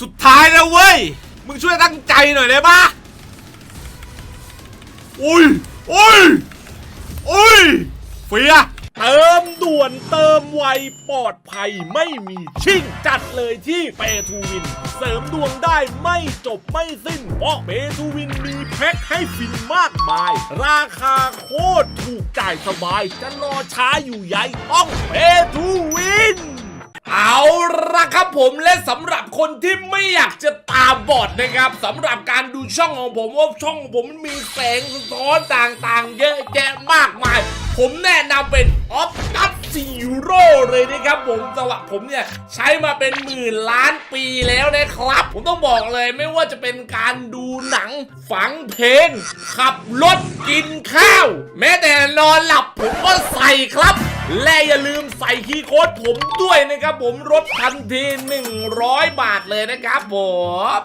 สุดท้ายแล้วเว้ย มึงช่วยตั้งใจหน่อยได้ปะอุ้ยอุ้ยอุ้ยเฟียเติมด่วนเติมไวปลอดภัยไม่มีชิ่งจัดเลยที่เปทูวิน เสริมดวงได้ไม่จบไม่สิ้น เพราะเปทูวินมีแพ็คให้ฟินมากมาย ราคาโคตรถูกจ่ายสบาย จะรอช้าอยู่ใหญ่ต้องเปทูวิน เอาละครับผมและสำหรับคนที่ไม่อยากจะตาบอดนะครับสำหรับการดูช่องของผมว่าช่องของผมมันมีแสงสะท้อนต่างๆ เยอะแยะมากมาย ผมแนะนำเป็นออฟตัส ซีโร่เลยนะครับผมสวัสดิ์ผมเนี่ยใช้มาเป็นหมื่นล้านปีแล้วนะครับ ผมต้องบอกเลยไม่ว่าจะเป็นการดูหนังฟังเพลง ขับรถกินข้าว แม้แต่นอนหลับผมก็ใส่ครับและอย่าลืมใส่คีย์โค้ดผมด้วยนะครับ ผมลดทันที 100 บาทเลยนะครับผม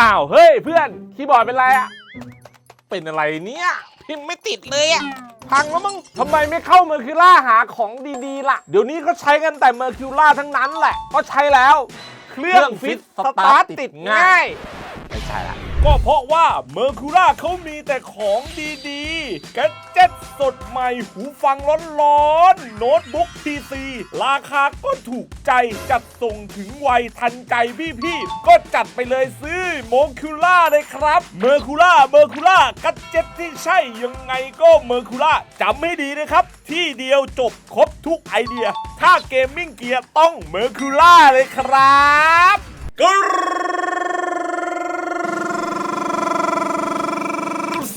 อ้าว เฮ้ยเพื่อน คีย์บอร์ดเป็นไรอะเป็นอะไรเนี่ย พิมพ์ไม่ติดเลยอะพังแล้วมึงทำไมไม่เข้าเมอร์คิวล่าหาของดีๆ ล่ะ เดี๋ยวนี้ก็ใช้กันแต่เมอร์คิวล่าทั้งนั้นแหละ ก็ใช้แล้ว เครื่องฟิตสตาร์ทติดง่าย ไม่ใช่ละ ก็เพราะว่าเมอร์คูร่าเขามีแต่ของดีๆแกดเจ็ตสดใหม่หูฟังร้อนๆ โน้ตบุ๊กพีซีราคาก็ถูกใจจัดส่งถึงไวยทันใจพี่ๆ ก็จัดไปเลยซื้อโมคูล่าเลยครับ เมอร์คูล่าเมอร์คูล่ากัดเจ็ตที่ใช่ยังไงก็เมอร์คูล่าจำให้ดีนะครับ ที่เดียวจบครบทุกไอเดีย ถ้าเกมมิ่งเกียร์ต้องเมอร์คูล่าเลยครับก็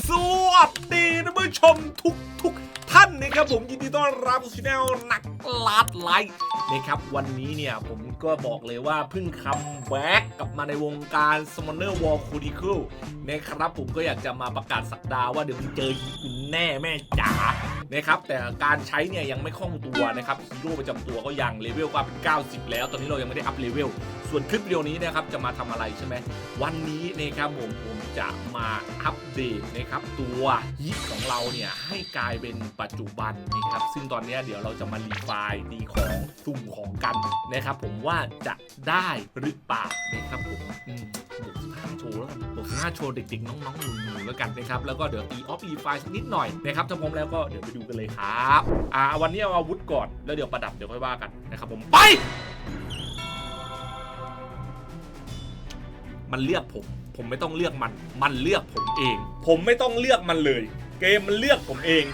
สวัสดีท่าน ผู้ชมทุกทุกท่านนะครับผมยินดีต้อนรับสู่ช่องนักลาดไลท์นะครับวันนี้เนี่ยผมก็บอกเลยว่าเพิ่งคัมแบ็กกลับมาในวงการ Summoner War Chronicle นะครับผมก็อยากจะมาประกาศสักดาว่าเดี๋ยวมึงเจอฮีคุณแน่แม่จ๋านะครับแต่การใช้เนี่ยยังไม่คล่องตัวนะครับฮีโร่ประจำตัวก็ยังเลเวลก็เป็น 90 แล้ว ตอนนี้เรายังไม่ได้อัพเลเวลส่วนคลิปวิดีโอนี้นะครับจะมาทำอะไรใช่ไหมวันนี้นะครับผมผม จะมาอัปเดตนะครับตัวฮิตของเราเนี่ยให้กลายเป็นปัจจุบันนะครับซึ่งตอนนี้เดี๋ยวเราจะมารีไฟล์ดีของสุ่มของกันนะครับผมว่าจะได้หรือเปล่านะครับผมอืมบวก15โชว์แล้วกันบวก15โชว์เด็กๆน้องๆหนูๆแล้วกันนะครับแล้วก็เดี๋ยวตีออฟรีไฟล์สักนิดหน่อยนะครับถ้าพร้อมแล้วก็เดี๋ยวไปดูกันเลยครับอ่าวันนี้เอาอาวุธก่อนแล้วเดี๋ยวประดับเดี๋ยวค่อยว่ากันนะครับผมไป มันเลือกผม ผมไม่ต้องเลือกมัน มันเลือกผมเอง ผมไม่ต้องเลือกมันเลย เกมมันเลือกผมเอง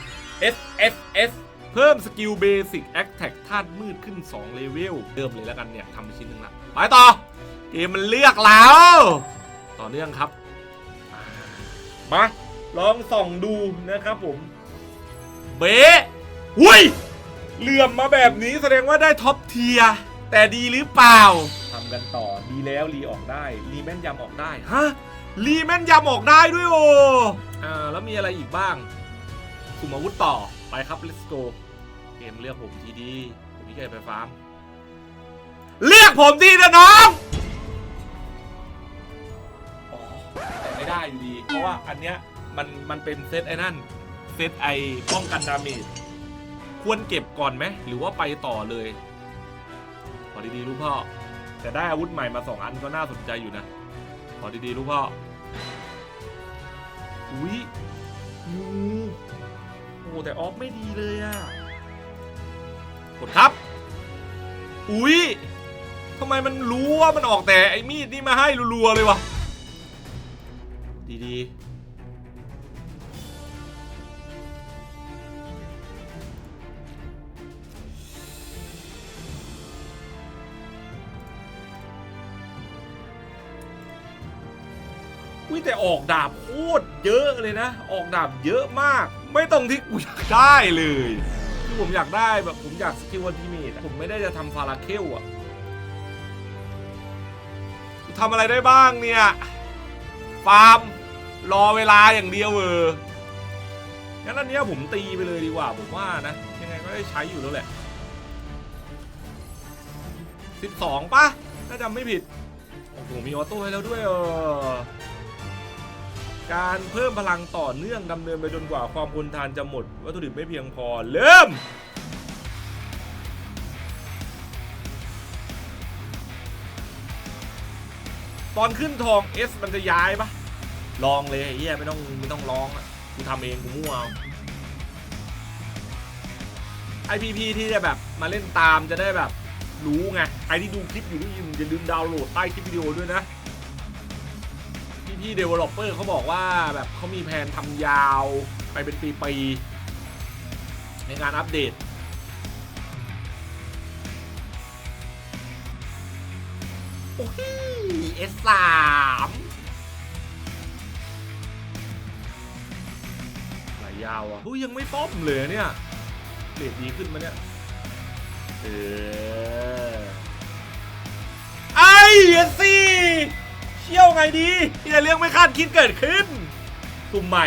S S S เพิ่มสกิลเบสิกแอคแท็กธาตุมืดขึ้น 2 เลเวลเริ่มเลยแล้วกันเนี่ยทำไปชิ้นหนึ่งละไปต่อ เกมมันเลือกแล้ว ต่อเนื่องครับ มาลองส่องดูนะครับผม เบ๊หุยเหลื่อมมาแบบนี้แสดงว่าได้ท็อปเทียร์แต่ดีหรือเปล่าทำกันต่อดี แล้วรีออกได้รีแม่นยำออกได้ฮะรีแม่นยำออกได้ด้วยโออ่าแล้วมีอะไรอีกบ้างสุ่มอาวุธต่อไปครับ let's go เกมเลือกผมทีดีผมพี่เคยไปฟาร์มเลือกผมทีนะน้องอ๋อแต่ไม่ได้อยู่ดี เพราะว่าอันเนี้ยมันมันเป็นเซตไอ้นั่นเซตไอป้องกันดาเมจควรเก็บก่อนไหมหรือว่าไปต่อเลยขอดีๆลูกพ่อ แต่ได้อาวุธใหม่มาสองอันก็น่าสนใจอยู่นะ ขอดีๆลูกพ่อ อุ้ยงูโอ้แต่ออฟไม่ดีเลยอะกดครับ อุ้ยทำไมมันรู้ว่ามันออกแต่ไอ้มีดนี่มาให้รัวๆเลยวะ ดีๆ อุ้ยแต่ออกดาบโคตรเยอะเลยนะ ออกดาบเยอะมาก ไม่ตรงที่กูอยากได้เลยคือผมอยากได้แบบผมอยากสกิลวันทีเมทผมไม่ได้จะทำฟาราเคลอะทำอะไรได้บ้างเนี่ยฟาร์มรอเวลาอย่างเดียวเอองั้นอันนี้ผมตีไปเลยดีกว่าผมว่านะ ยังไงก็ได้ใช้อยู่แล้วแหละ 12ป่ะถ้าจำไม่ผิด โอ้โหมีออโต้ให้แล้วด้วยเออ การเพิ่มพลังต่อเนื่องดำเนินไปจนกว่าความทนทานจะหมด วัตถุดิบไม่เพียงพอเริ่ม ตอนขึ้นทองเอสมันจะย้ายปะลองเลยเฮียไม่ต้องไม่ต้องร้องอะกูทำเองกูมั่วเอา IPP ที่จะแบบมาเล่นตามจะได้แบบรู้ไงใครที่ดูคลิปอยู่ที่ยิมอย่าลืมดาวน์โหลดใต้คลิปวิดีโอด้วยนะ พี่พี่เดเวลลอปเปอร์เขาบอกว่าแบบเขามีแผนทำยาวไปเป็นปีๆในงานอัปเดตโอ้ย S3 ไหลยาวอะเฮ้ยยังไม่ป้อมเลยเนี่ยเรทดีขึ้นมาเนี่ย เออ ไอ้เอสซี่ เชี่ยวไงดีที่จะเรื่องไม่คาดคิดเกิดขึ้นตุ่มใหม่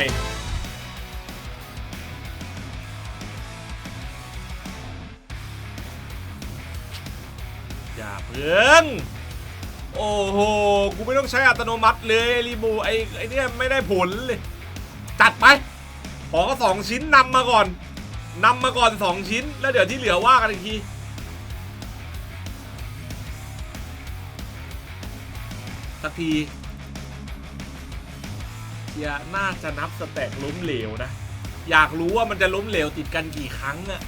อย่าเพิ่งโอ้โห กูไม่ต้องใช้อัตโนมัติเลยรีมูไอ้ไอ้เนี่ยไม่ได้ผลเลย จัดไป ขอสองชิ้นนำมาก่อนนำมาก่อนสองชิ้น แล้วเดี๋ยวที่เหลือว่ากันอีกที สักทีเฮียน่าจะนับสแต็กล้มเหลวนะ อยากรู้ว่ามันจะล้มเหลวติดกันกี่ครั้งอะ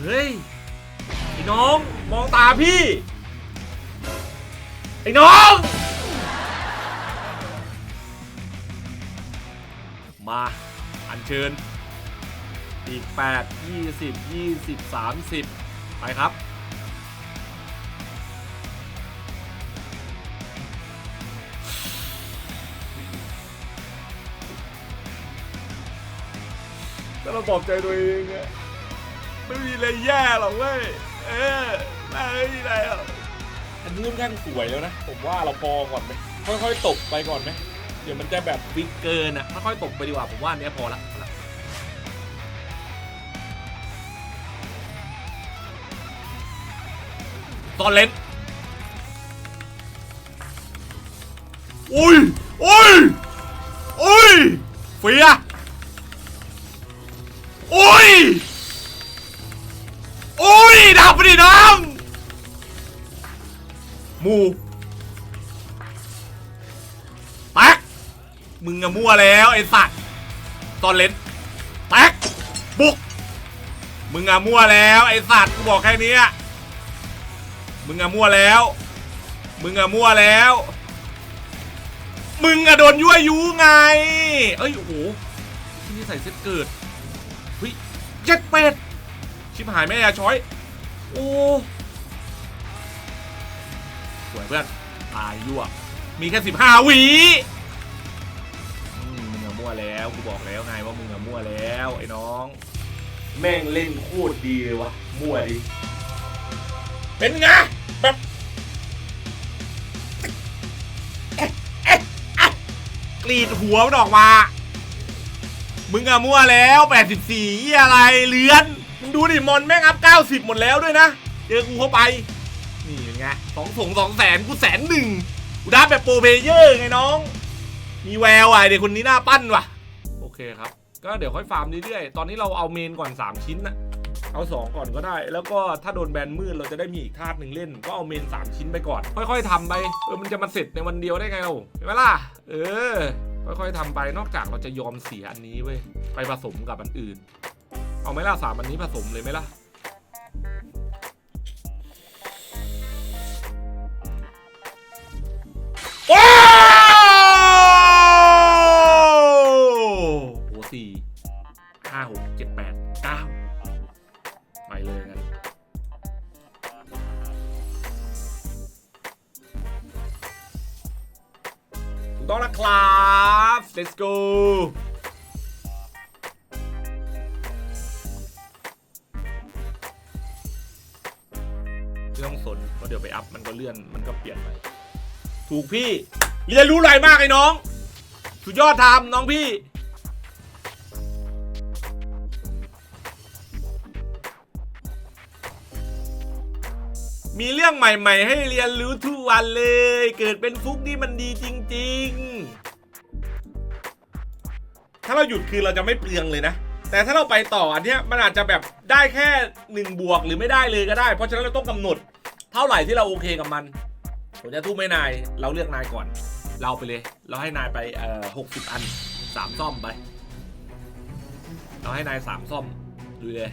เฮ้ย ไอ้น้องมองตาพี่ ไอ้น้อง มาอัญเชิญ อีก 8 20 20 30 ไปครับ ถ้าเราปลอบใจตัวเองอะไม่มีอะไรแย่หรอกเว้ย เออไม่มีอะไรหรอกอันนี้ค่อนข้างสวยแล้วนะ ผมว่าเราพอก่อนไหมค่อยๆตกไปก่อนไหมเดี๋ยวมันจะแบบวิกเกินอะค่อยตกไปดีกว่าผมว่าอันเนี้ยพอละพอละตอนเล่นอุ้ยอุ้ยอุ้ยเฟีย โอ้ย โอ้ยดับไปดิน้องมูแป๊กมึงอะมั่วแล้วไอ้สัตว์ตอนเล่นแป๊กบุก มึงอะมั่วแล้วไอ้สัตว์กูบอกแค่นี้อะมึงอะมั่วแล้ว มึงอะมั่วแล้ว มึงอะโดนยั่วยุไง เอ้ยโอ้โหที่นี่ใส่เซ็ตเกิด จ็ดเป็ด ชิบหายแม่ยาช้อย โอ้สวยเพื่อน ตายยั่ว มีแค่สิบห้าหวีอืมมึงอะมั่วแล้วกูบอกแล้วไงว่ามึงอะมั่วแล้วไอ้น้อง แม่งเล่นโคตรดีเลยวะมั่วดิ เป็นไงแบบเอ๊ะเอ๊ะอะกรีดหัวมันออกมา มึงอะมั่วแล้ว 84ยี่อะไรเลือนมึงดูดิมอนแม่งอัพ 90 หมดแล้วด้วยนะ เจอกูเข้าไป นี่เป็นไงสองสงสองแสนกูแสนหนึ่งกูดับแบบโปรเพเยอร์ไงน้อง มีแววอะเด็กคนนี้น่าปั้นว่ะ โอเคครับ ก็เดี๋ยวค่อยฟาร์มเรื่อยๆ ตอนนี้เราเอาเมนก่อน 3 ชิ้นนะเอา 2 ก่อนก็ได้ แล้วก็ถ้าโดนแบนมืดเราจะได้มีอีกธาตุหนึ่งเล่น ก็เอาเมน 3 ชิ้นไปก่อน ค่อย ๆทำไป เออมันจะมาเสร็จในวันเดียวได้ไงเราเห็นไหมล่ะ เออ ค่อยๆทำไปนอกจากเราจะยอมเสียอันนี้เว้ยไปผสมกับอันอื่น เอาไหมล่ะสามอันนี้ผสมเลยไหมล่ะ ไม่ต้องสนเพราะเดี๋ยวไปอัพมันก็เลื่อนมันก็เปลี่ยนไป ถูกพี่เรียนรู้ไรมากไอ้น้อง สุดยอดทำน้องพี่ มีเรื่องใหม่ ๆ ให้เรียนรู้ทุกวันเลย เกิดเป็นฟุกนี่มันดีจริง ๆ ถ้าเราหยุดคือเราจะไม่เปลืองเลยนะ แต่ถ้าเราไปต่ออันเนี้ยมันอาจจะแบบได้แค่หนึ่งบวกหรือไม่ได้เลยก็ได้ เพราะฉะนั้นเราต้องกำหนด เท่าไหร่ที่เราโอเคกับมันผมจะทุ่มให้นายเราเลือกนายก่อน เราไปเลย เราให้นายไปเอ่อหกสิบอันสามซ่อมไป เราให้นายสามซ่อมดูเลย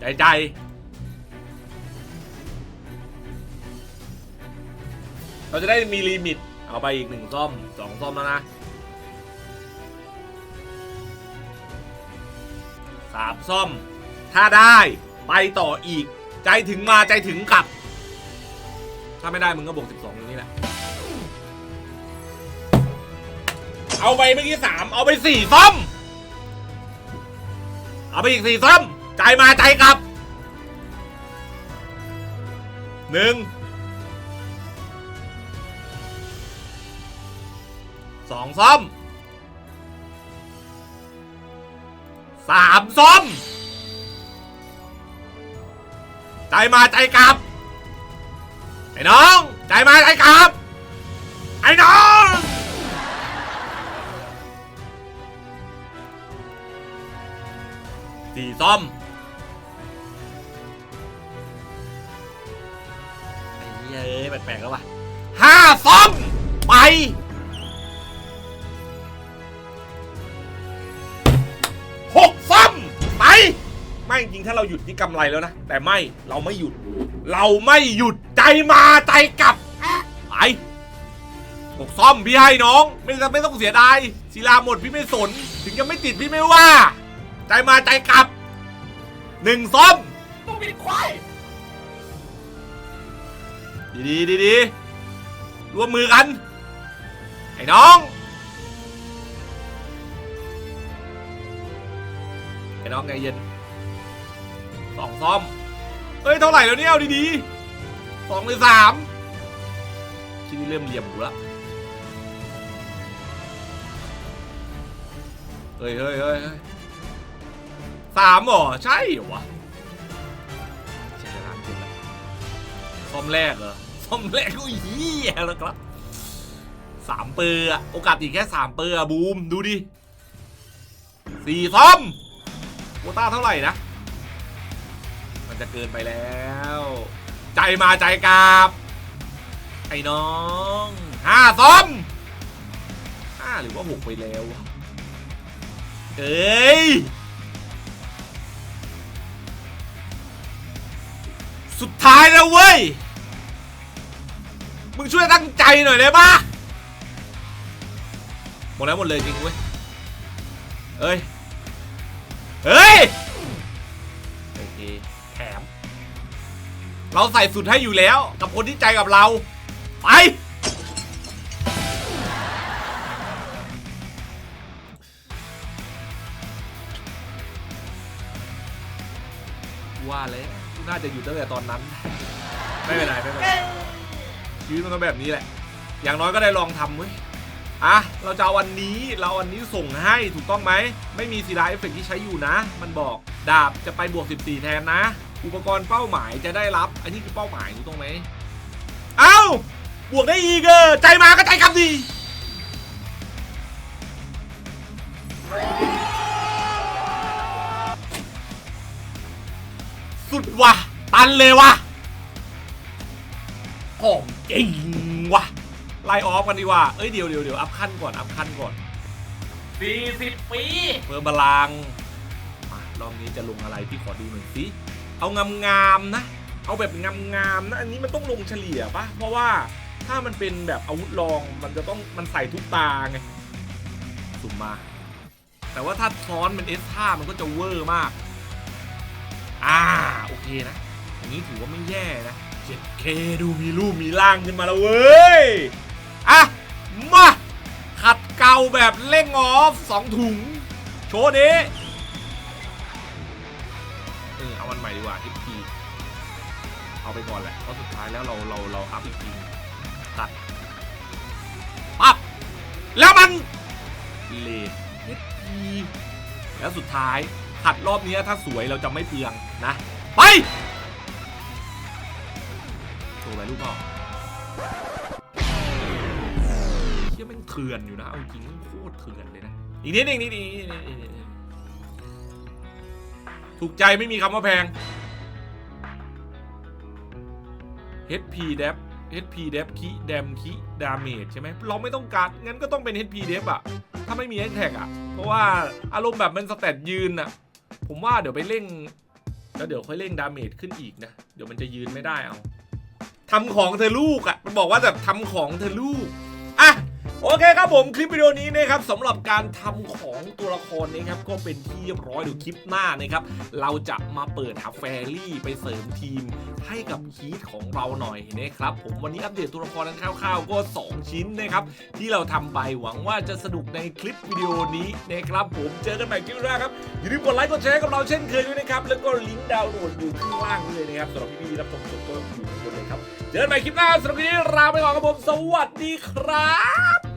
ใจใจเราจะได้มีลิมิต เอาไปอีกหนึ่งซ่อมสองซ่อมแล้วนะามซ่อม ถ้าได้ไปต่ออีก ใจถึงมาใจถึงกลับ ถ้าไม่ได้มึงก็บวกสิบสองอย่างนี้แหละ เอาไปเมื่อกี้สามเอาไปสี่ซ่อม เอาไปอีกสี่ซ่อม ใจมาใจกลับหนึ่งสองซ่อม สามซ่อมใจมาใจกลับไอ้น้อง ใจมาใจกลับไอ้น้องสี่ซ่อมไอ้เหี้ยเอ้ยแปลกๆแล้ววะห้าซ่อมไป จริงๆถ้าเราหยุดนี่กำไรแล้วนะ แต่ไม่เราไม่หยุด เราไม่หยุดใจมาใจกลับไปหกซ่อมพี่ให้น้อง ไม่ต้องไม่ต้องเสียดายศิลาหมดพี่ไม่สน ถึงจะไม่ติดพี่ไม่ว่า ใจมาใจกลับหนึ่งซ่อมต้องมีควายดีดีดีดีๆร่วมมือกัน ไอ้น้อง ไอ้น้องไงเย็น สองซ่อม เอ้ย เท่าไหร่แล้วเนี่ยเอาดีๆสองหรือสามชิ้นนี้เริ่มเหลี่ยมกูละเฮ้ยเฮ้ยเฮ้ยเฮ้ยสามเหรอ ใช่เหรอวะใช่สามจริงละซ่อมแรกเหรอซ่อมแรกก็เหี้ยแล้วครับสามเปอร์อโอกาสอีกแค่สามเปอร์อบูม ดูดิสี่ซ่อมโคต้าเท่าไหร่นะ จะเกินไปแล้ว ใจมาใจกราบไอ้น้องห้าซ้อมห้าหรือว่าหกไปแล้วเอ้ยสุดท้ายแล้วเว้ย มึงช่วยตั้งใจหน่อยได้ปะหมดแล้วหมดเลยจริงเว้ย เอ้ย เฮ้ย แถม เราใส่สุดให้อยู่แล้ว กับคนที่ใจกับเรา ไป ว่าแล้วน่าจะอยู่ตั้งแต่ตอนนั้น ไม่เป็นไรไม่เป็นไรชีวิตมันก็แบบนี้แหละ อย่างน้อยก็ได้ลองทำเว้ยอะ เราจะเอาวันนี้ เราเอาวันนี้ส่งให้ถูกต้องไหม ไม่มีซีดาเอฟเฟกที่ใช้อยู่นะ มันบอก ดาบจะไปบวก 14 แทนนะ อุปกรณ์เป้าหมายจะได้รับ อันนี้คือเป้าหมายถูกต้องไหมเอ้า บวกได้อีกเออใจมาก็ใจกลับดีสุดว่ะ ตันเลยว่ะของจริงว่ะ ไล่ออฟกันดีกว่า เอ้ยเดี๋ยวเดี๋ยวเดี๋ยวอัพขั้นก่อน อัพขั้นก่อนสี่สิบปี เพิ่มพลังมา รอบนี้จะลงอะไรพี่ขอดูหน่อยสิเอางามๆนะ เอาแบบงามๆนะ อันนี้มันต้องลงเฉลี่ยปะเพราะว่าถ้ามันเป็นแบบอาวุธรองมันจะต้องมันใส่ทุกตาไงสุ่มมา แต่ว่าถ้าซ้อนเป็น S5 มันก็จะเวอร์มาก อ่าโอเคนะอย่างนี้ถือว่าไม่แย่นะ 7K ดูมีรูปมีร่างขึ้นมาแล้วเว้ย อะ มา ขัดเกลาแบบเร่งออฟสองถุง โชว์นี้ ว่า FP เอาไปก่อนแหละเพราะสุดท้ายแล้วเราเราเราอัพอีกทีตัดปั๊บแล้วมันเลด FP แล้วสุดท้ายขัดรอบนี้ถ้าสวยเราจะไม่เปลืองนะ ไปโชว์ไปลูกพ่อเชี่ยม่งเถื่อนอยู่นะเอาจริงแม่งโคตรเถื่อนเลยนะอีกนิดนึงนิดนึงนิดนึงนิดนึงนิดนึงถูกใจไม่มีคำว่าแพง HP d e p HP d e p คิดมคิดาเมจใช่ไหมเราไม่ต้องการงั้นก็ต้องเป็น HP d e p อะถ้าไม่มี a t t a c อะเพราะว่าอารมณ์แบบมันสแตทยืนอะผมว่าเดี๋ยวไปเร่ง แล้วเดี๋ยวค่อยเร่งดาเมจขึ้นอีกนะ เดี๋ยวมันจะยืนไม่ได้เอาทำของเธอลูกอะมันบอกว่าแบบทำของเธอลูก อะ โอเคครับผมคลิปวิดีโอนี้นะครับสำหรับการทำของตัวละครนี้ครับก็เป็นที่เรียบร้อยเดี๋ยวคลิปหน้านะครับเราจะมาเปิดหาแฟรี่ไปเสริมทีมให้กับฮีทของเราหน่อยนะครับผมวันนี้อัปเดตตัวละครกันคร่าวๆก็ 2 ชิ้นนะครับที่เราทำไปหวังว่าจะสนุกในคลิปวิดีโอนี้นะครับผมเจอกันใหม่คลิปหน้าครับอย่าลืมกดไลค์กดแชร์กับเราเช่นเคยด้วยนะครับแล้วก็ลิงก์ดาวน์โหลดอยู่ข้างล่างเลยนะครับสำหรับพี่ๆรับชมสดก็อยู่ข้างบนเลยครับเจอกันใหม่คลิปหน้าสำหรับวันนี้ลาไปก่อนครับผมสวัสดีครับ